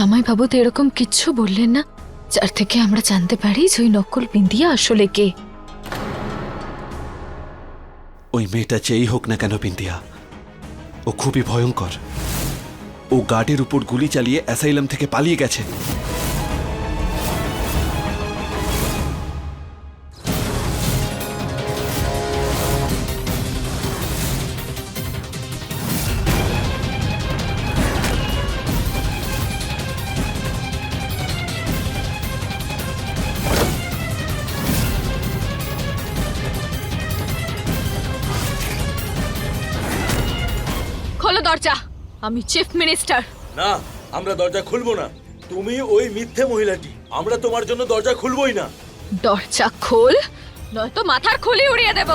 জামাইবাবু তো এরকম কিচ্ছু বললেন না। যার থেকে আমরা জানতে পারি যে ওই নকল বিন্দিয়া আসলে কে। ওই মেয়েটা যেই হোক না কেন বিন্দিয়া ও খুবই ভয়ঙ্কর। ও গার্ডের উপর গুলি চালিয়ে অ্যাসাইলাম থেকে পালিয়ে গেছে। খোলো দরজা। আমি চিফ মিনিস্টার। না আমরা দরজা খুলবো না। তুমি ওই মিথ্যে মহিলাটি। আমরা তোমার জন্য দরজা খুলবোই না। দরজা খোল নয়তো মাথার খুলি উড়িয়ে দেব।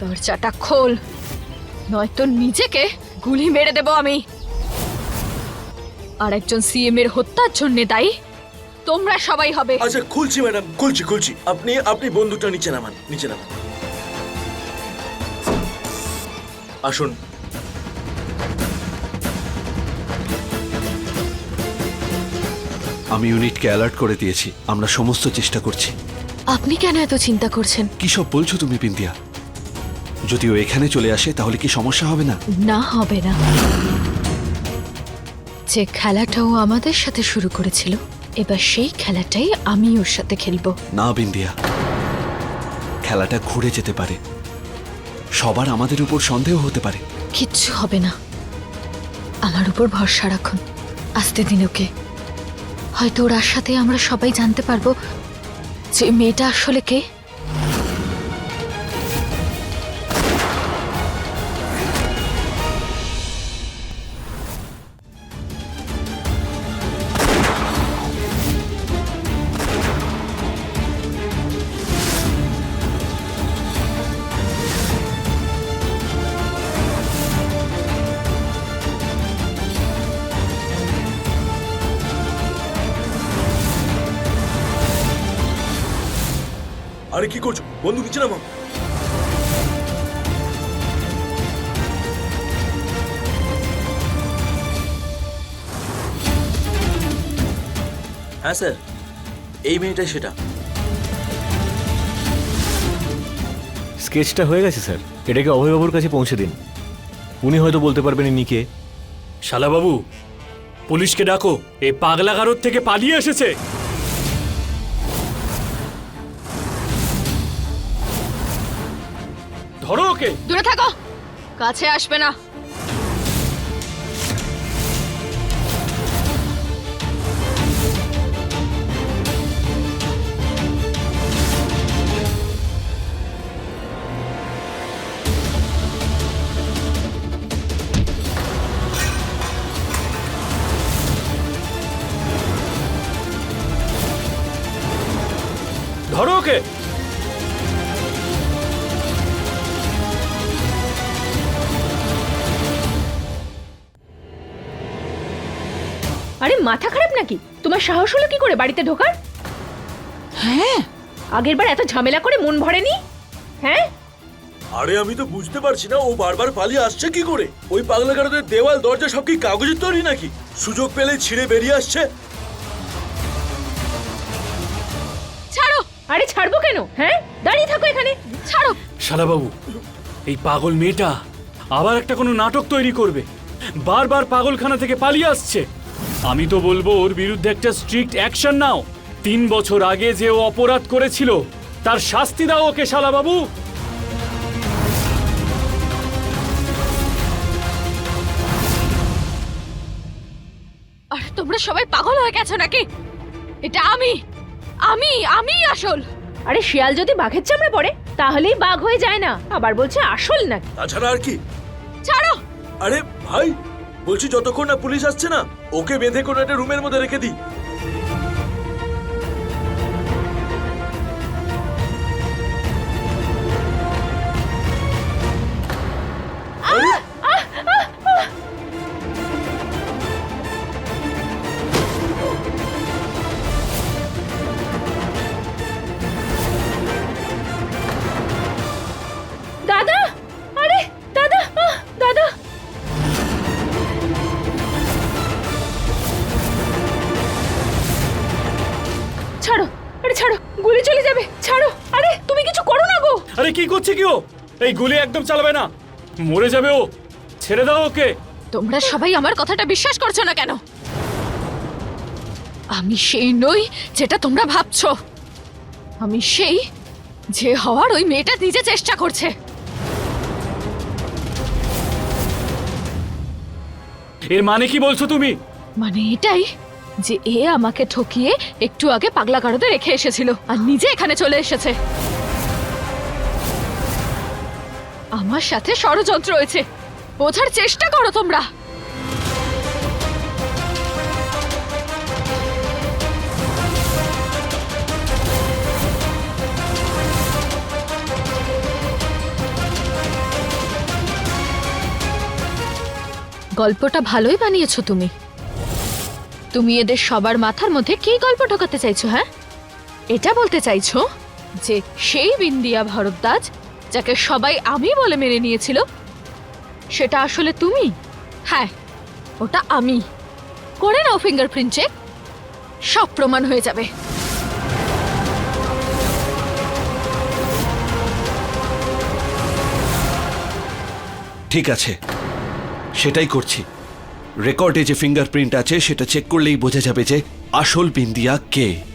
দরজাটা খোল নয়তো নিজেকে গুলি মেরে দেব আমি। আর একজন সিএম এর হত্যার জন্য দায়ী তোমরা সবাই হবে। আচ্ছা খুলছি ম্যাডাম খুলছি খুলছি। আপনি আপনি বন্দুকটা নিচে নামান নিচে নামান। আসুন। আমি ইউনিটকে অ্যালার্ট করে দিয়েছি। আমরা সমস্ত চেষ্টা করছি। আপনি কেন এত চিন্তা করছেন? কি সব বলছো তুমি বিন্দিয়া যদি ও এখানে চলে আসে তাহলে কি সমস্যা হবে না? না হবে না। যে খেলাটা ও আমাদের সাথে শুরু করেছিল এবার সেই খেলাটাই আমি ওর সাথে খেলব। না বিন্দিয়া খেলাটা ঘুরে যেতে পারে। সবার আমাদের উপর সন্দেহ হতে পারে। কিচ্ছু হবে না। আমার উপর ভরসা রাখুন। আসতে দিন ওকে হয়তো ওর সাথে আমরা সবাই জানতে পারব যে মেয়েটা আসলে কে। আরে কি করছ? বন্দুক নিচে নামাও হ্যাঁ স্যার। এই মেয়েটাই সেটা। স্কেচটা হয়ে গেছে স্যার। এটাকে অভয়বাবুর কাছে পৌঁছে দিন। উনি হয়তো বলতে পারবেন ইনি কে। শালাবাবু পুলিশকে ডাকো। এই পাগলাগারদ থেকে পালিয়ে এসেছে। দূরে থাকো। কাছে আসবে না। মাথা খারাপ নাকি? তোমার সাহস হলো কি করে বাড়িতে ঢোকার? হ্যাঁ। আগের বার এত ঝামেলা করে মন ভরেনি? হ্যাঁ? আরে আমি তো বুঝতে পারছি না ও বারবার পালিয়ে আসছে কি করে? ওই পাগলা গারদের দেওয়াল দরজা সব কি কাগজের তৈরি নাকি? সুযোগ পেলে ছিঁড়ে বেরিয়ে আসছে। ছাড়ো! আরে ছাড়বো কেন? হ্যাঁ? দাঁড়িয়ে থাকো এখানে। ছাড়ো! শালাবাবু এই পাগল মেয়েটা আবার একটা কোনো নাটক তৈরি করবে। বারবার পাগলখানা থেকে পালিয়ে আসছে। আমি তো বলব ওর বিরুদ্ধে একটা স্ট্রিক্ট অ্যাকশন নাও। তিন বছর আগে যে ও অপরাধ করেছিল তার শাস্তি দাও ওকে শালাবাবু। আর তোমরা সবাই পাগল হয়ে গেছো নাকি? এটা আমি আমি আমি আসল। আরে শিয়াল যদি বাঘের চামড়ে পড়ে তাহলেই বাঘ হয়ে যায় না। আবার বলছে আসল নাকি? তাছাড়া আর কি? ছাড়ো। আরে ভাই বলছি যতক্ষণ না পুলিশ আসছে না ওকে বেঁধে কোনো একটা রুমের মধ্যে রেখে দিই। এই গুলি একদম চালাবে না। মরে যাবে ও। ছেড়ে দাও ওকে। তোমরা সবাই আমার কথাটা বিশ্বাস করছ না কেন? আমি সেই নই যেটা তোমরা ভাবছ। আমি সেই যে হওয়ার ওই মেয়েটা নিজে চেষ্টা করছে। এর মানে কি বলছো তুমি? মানে এটাই যে এ আমাকে ঠকিয়ে একটু আগে পাগলা গারদে রেখে এসেছিল আর নিজে এখানে চলে এসেছে। আমার সাথে ষড়যন্ত্র হয়েছে। বোঝার চেষ্টা করো তোমরা। গল্পটা ভালোই বানিয়েছো তুমি। তুমি এদের সবার মাথার মধ্যে কি গল্প ঢোকাতে চাইছো হ্যাঁ? এটা বলতে চাইছো যে সেই বিন্দিয়া ভরদ্বাজ যাকে সবাই আমি বলে মেনে নিয়েছিল। সেটা আসলে তুমি? হ্যাঁ ওটা আমি। করে নাও ফিঙ্গারপ্রিন্ট চেক সব প্রমাণ হয়ে যাবে। ঠিক আছে। সেটাই করছি। রেকর্ডে যে ফিঙ্গারপ্রিন্ট আছে, সেটা চেক করলেই বোঝা যাবে যে আসল বিন্দিয়া কে।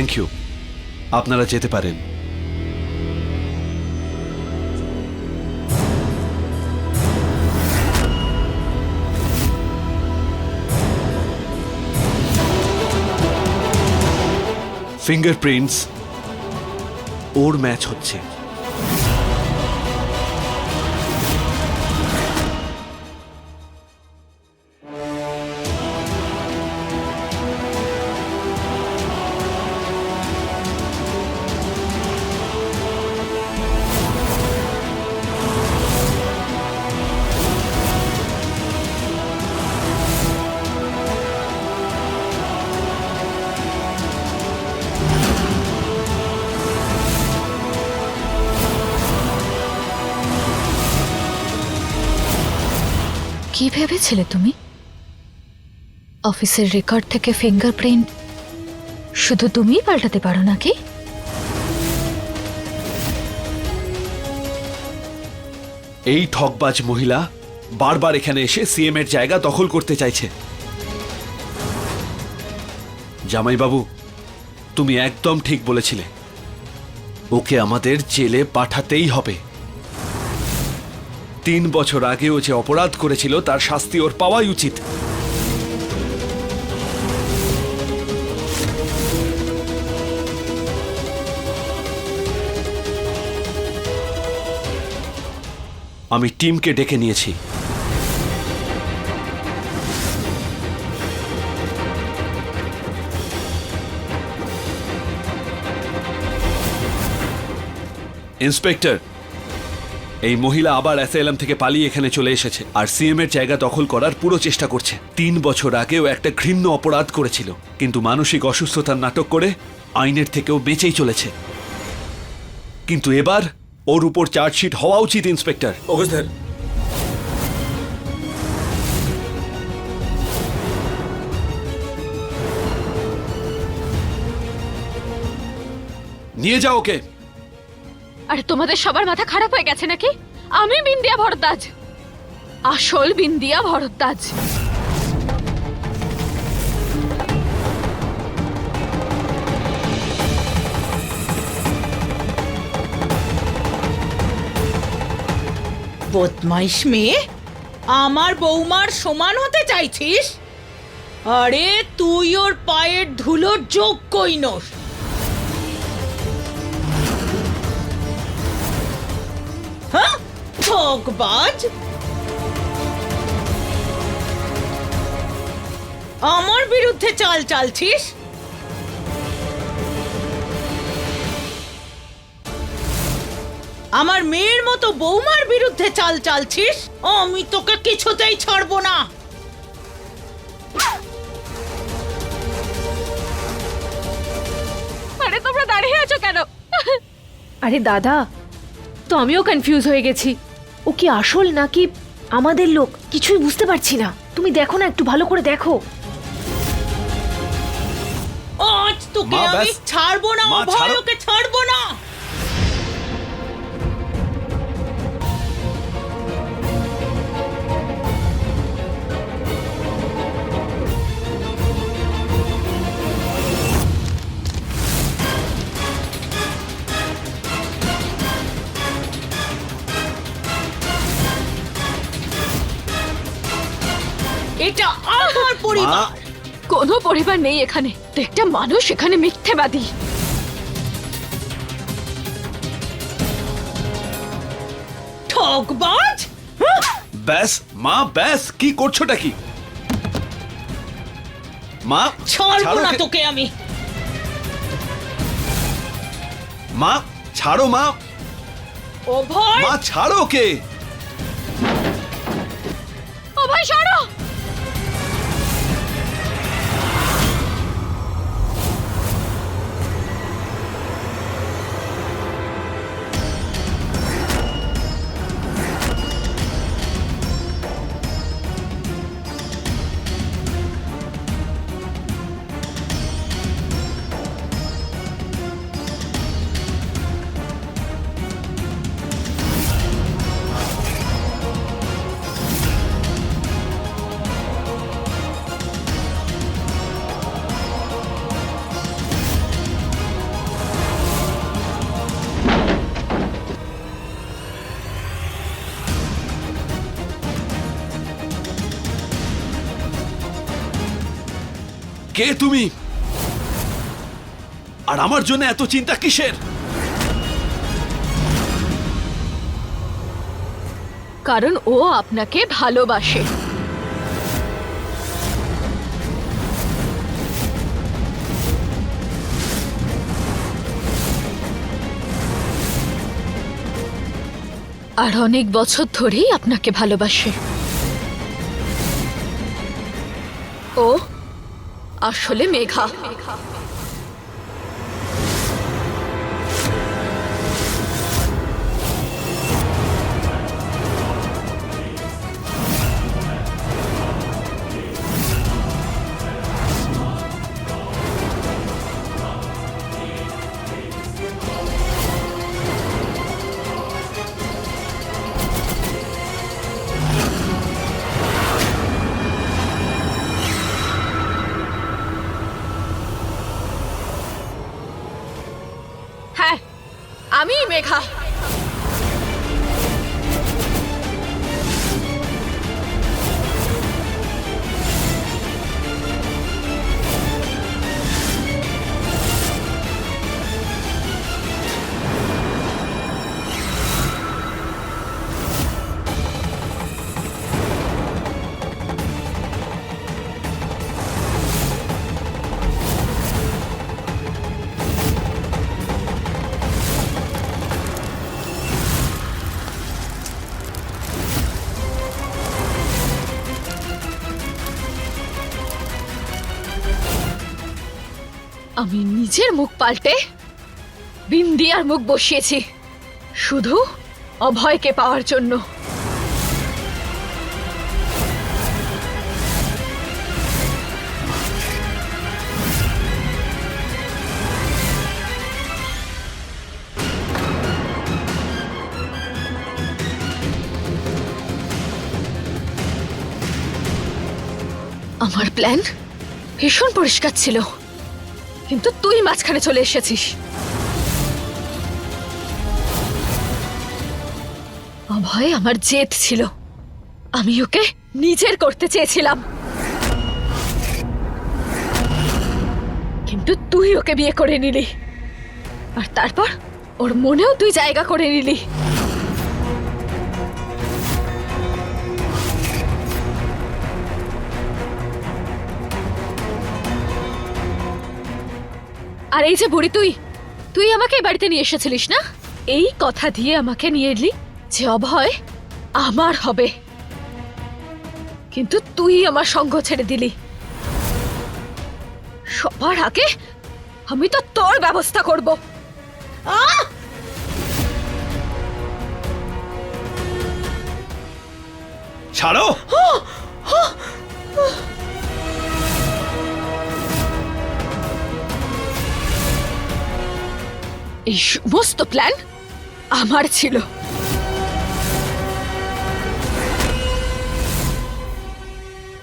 থ্যাংক ইউ আপনারা যেতে পারেন। ফিঙ্গারপ্রিন্টস ওর ম্যাচ হচ্ছে। কি ভেবেছিলে তুমি? অফিসের রেকর্ড থেকে ফিঙ্গারপ্রিন্ট। শুধু তুমিই পাল্টাতে পারো নাকি? এই ঠকবাজ মহিলা বারবার এখানে এসে সিএম এর জায়গা দখল করতে চাইছে। জামাইবাবু, তুমি একদম ঠিক বলেছিলে। ওকে আমাদের জেলে পাঠাতেই হবে। তিন বছর আগে ও যে অপরাধ করেছিল, তার শাস্তি ওর পাওয়াই উচিত। আমি টিমকে ডেকে নিয়েছি। ইন্সপেক্টর এই মহিলা আবার অ্যাসাইলাম থেকে পালিয়ে এখানে চলে এসেছে। আর সিএম এর জায়গা দখল করার পুরো চেষ্টা করছে। তিন বছর আগেও একটা ঘৃণ্য অপরাধ করেছিল। কিন্তু মানসিক অসুস্থতার নাটক করে আইনের থেকেও বেঁচেই চলেছে। কিন্তু এবার ওর উপর চার্জশিট হওয়া উচিত ইন্সপেক্টর। নিয়ে যাও ওকে। আরে তোমাদের সবার মাথা খারাপ হয়ে গেছে নাকি? আমি বিন্দিয়া ভরদ্বাজ। আসল বিন্দিয়া ভরদ্বাজ। বদমাইশ মেয়ে, আমার বৌমার সমান হতে চাইছিস? আরে তুই ওর পায়ের ধুলোর যোগ্যই নোস। ঠকবাজ আমার বিরুদ্ধে চাল চালছিস? আমার মেয়ের মতো বৌমার বিরুদ্ধে চাল চালছিস? আমি তোকে কিছুতেই ছাড়বো না। আরে তোমরা দাঁড়িয়ে আছো কেন? আরে দাদা, তো আমিও কনফিউজ হয়ে গেছি। ও কি আসল নাকি আমাদের লোক? কিছুই বুঝতে পারছি না। তুমি দেখো না একটু ভালো করে দেখো। আজ তোকে আমি ছাড়বো না অভয় ওকে ছাড়বো না। পরিবার নেই এখানে। একটা মানুষ এখানে মিথ্যেবাদী। ঠকবাজ ব্যাস মা ব্যাস কি করছোটা কি? মা ছাড়বো ছাড়ো না ওকে। তোকে আমি। মা ছাড়ো মা। অভয়? মা ছাড়ো ওকে। কে তুমি? আর আমার জন্য এত চিন্তা কিসের? কারণ ও আপনাকে ভালোবাসে। আর অনেক বছর ধরেই আপনাকে ভালোবাসে। আসলে মেঘা। আমি নিজের মুখ পাল্টে বিন্দিয়ার মুখ বসিয়েছি। শুধু অভয়কে পাওয়ার জন্য। আমার প্ল্যান ভীষণ পরিষ্কার ছিল। কিন্তু তুই মাঝখানে চলে এসেছিস। অভয়, আমার জেদ ছিল। আমি ওকে নিজের করতে চেয়েছিলাম। কিন্তু তুই ওকে বিয়ে করে নিলি। আর তারপর ওর মনেও তুই জায়গা করে নিলি। আর এই যে বুড়ি তুই তুই আমাকে এই বাড়িতে নিয়ে এসেছিলিস না? এই কথা দিয়ে আমাকে নিয়ে এলি যে অভয় আমার হবে। কিন্তু তুই আমার সঙ্গ ছেড়ে দিলি। সবার আগে আমি তো তোর ব্যবস্থা করব! ছাড়ো! এই সমস্ত প্ল্যান আমার ছিল।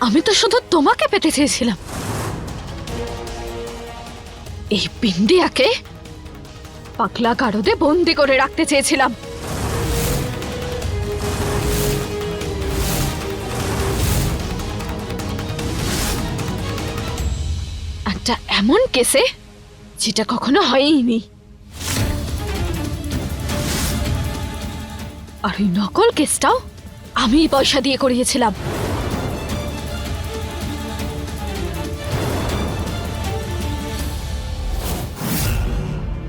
আমি তো শুধু তোমাকে পেতে চেয়েছিলাম। এই পিন্ডিয়াকে পাকলা গারদে বন্দি করে রাখতে চেয়েছিলাম। একটা এমন কেসে যেটা কখনো হয়ইনি। আর ওই নকল কেসটাও আমি পয়সা দিয়ে করিয়েছিলাম।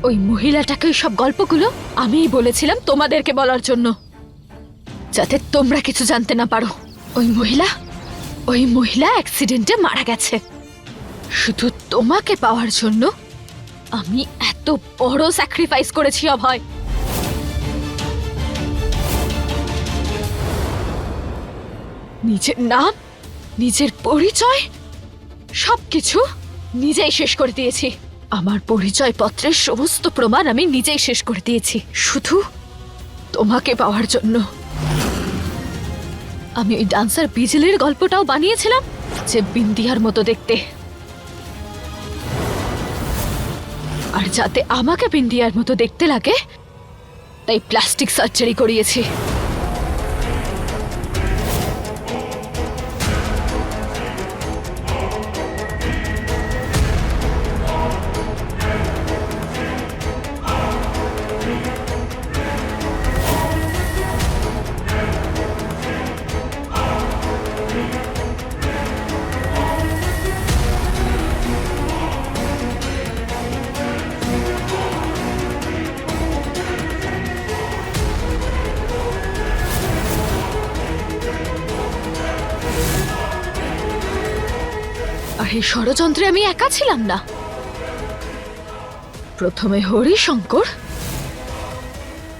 ওই মহিলাটাকে ওই সব গল্পগুলো আমিই বলেছিলাম তোমাদেরকে বলার জন্য। যাতে তোমরা কিছু জানতে না পারো। ওই মহিলা ওই মহিলা অ্যাক্সিডেন্টে মারা গেছে। শুধু তোমাকে পাওয়ার জন্য আমি এত বড় স্যাক্রিফাইস করেছি অভয়। নিজের নাম, নিজের পরিচয়, সবকিছু নিজেই শেষ করে দিয়েছি। আমার পরিচয় পত্রের সমস্ত প্রমাণ আমি নিজেই শেষ করে দিয়েছি। শুধু তোমাকে পাওয়ার জন্য। আমি ওই ডান্সার বিজলির গল্পটাও বানিয়েছিলাম, যে বিন্দিয়ার মতো দেখতে। আর যাতে আমাকে বিন্দিয়ার মতো দেখতে লাগে, তাই প্লাস্টিক সার্জারি করিয়েছি। এই ষড়যন্ত্রে আমি একা ছিলাম না। প্রথমে হরিশঙ্কর,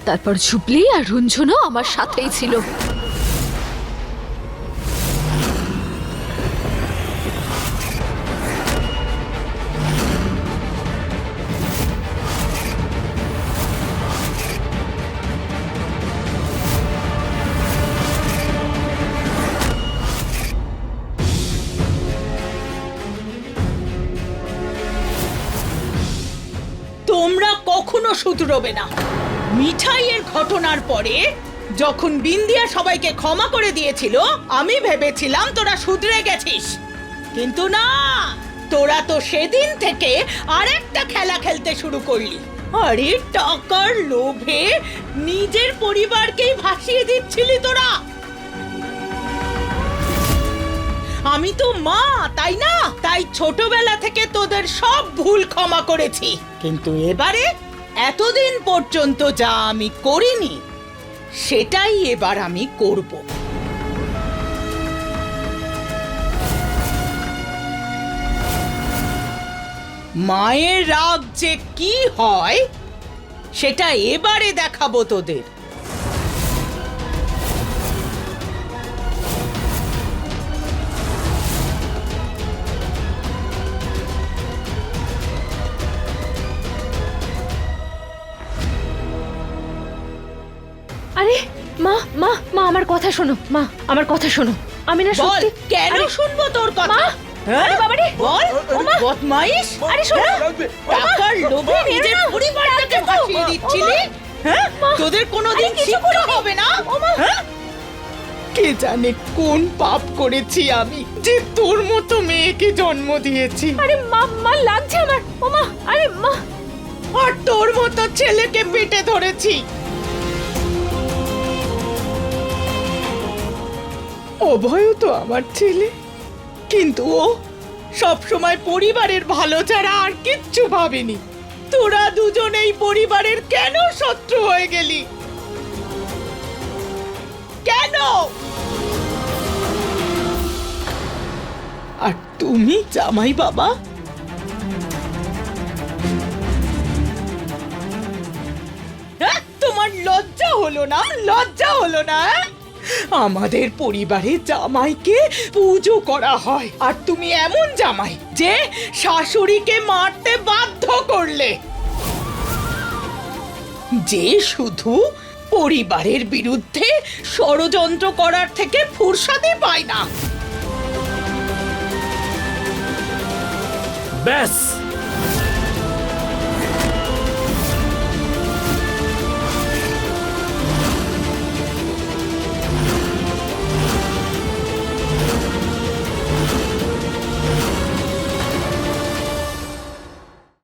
তারপর ঝুবলি আর রুঞ্ঝুনও আমার সাথেই ছিল। কখনো শুধরোবে না। মিঠাইয়ের ঘটনার পরে যখন বিন্দিয়া সবাইকে ক্ষমা করে দিয়েছিল, আমি ভেবেছিলাম তোরা শুধরে গেছিস। কিন্তু না, তোরা তো সেদিন থেকে আরেকটা খেলা খেলতে শুরু করলি। আরে টাকার লোভে নিজের পরিবারকেই ভাসিয়ে দিচ্ছিলি তোরা। আমি তো মা, তাই না? তাই ছোটবেলা থেকে তোদের সব ভুল ক্ষমা করেছি। কিন্তু এবারে এতদিন পর্যন্ত যা আমি করিনি, সেটাই এবার আমি করব। মায়ের রাগ যে কি হয়, সেটা এবারে দেখাবো তোদের। কথা শোনো মা আমার কথা শোনো। আমি না বল সত্যি কেন আরে, শুনব তোর কথা? মা, হ্যাঁ? আরে বাবারে, বল বদমাইশ? আরে শোনো। টাকার লোভে নিজের পরিবারটাকে ভাসিয়ে দিচ্ছিলি? হ্যাঁ? তোদের কোনোদিন আরে কিছু শিক্ষা হবে না? হ্যাঁ? কে জানে কোন পাপ করেছি আমি যে তোর মতো মেয়েকে জন্ম দিয়েছি? আরে মা মা লাগছে আমার। ও মা আরে মা। আর তোর মতো ছেলেকে পেটে ধরেছি। অভয় তো আমার ছেলে। কিন্তু ও সব সময় পরিবারের ভালো ছাড়া আর কিচ্ছু ভাবেনি। তোরা দুজন এই পরিবারের কেন শত্রু হয়ে গেলি? কেন? আর তুমি জামাই বাবা? হ্যাঁ? তোমার লজ্জা হলো না? লজ্জা হলো না হ্যাঁ? আমাদের পরিবারে জামাইকে পুজো করা হয়। আর তুমি এমন জামাই যে শাশুড়িকে মারতে বাধ্য করলে। যে শুধু পরিবারের বিরুদ্ধে ষড়যন্ত্র করার থেকে ফুরসাদে পায় না। ব্যাস।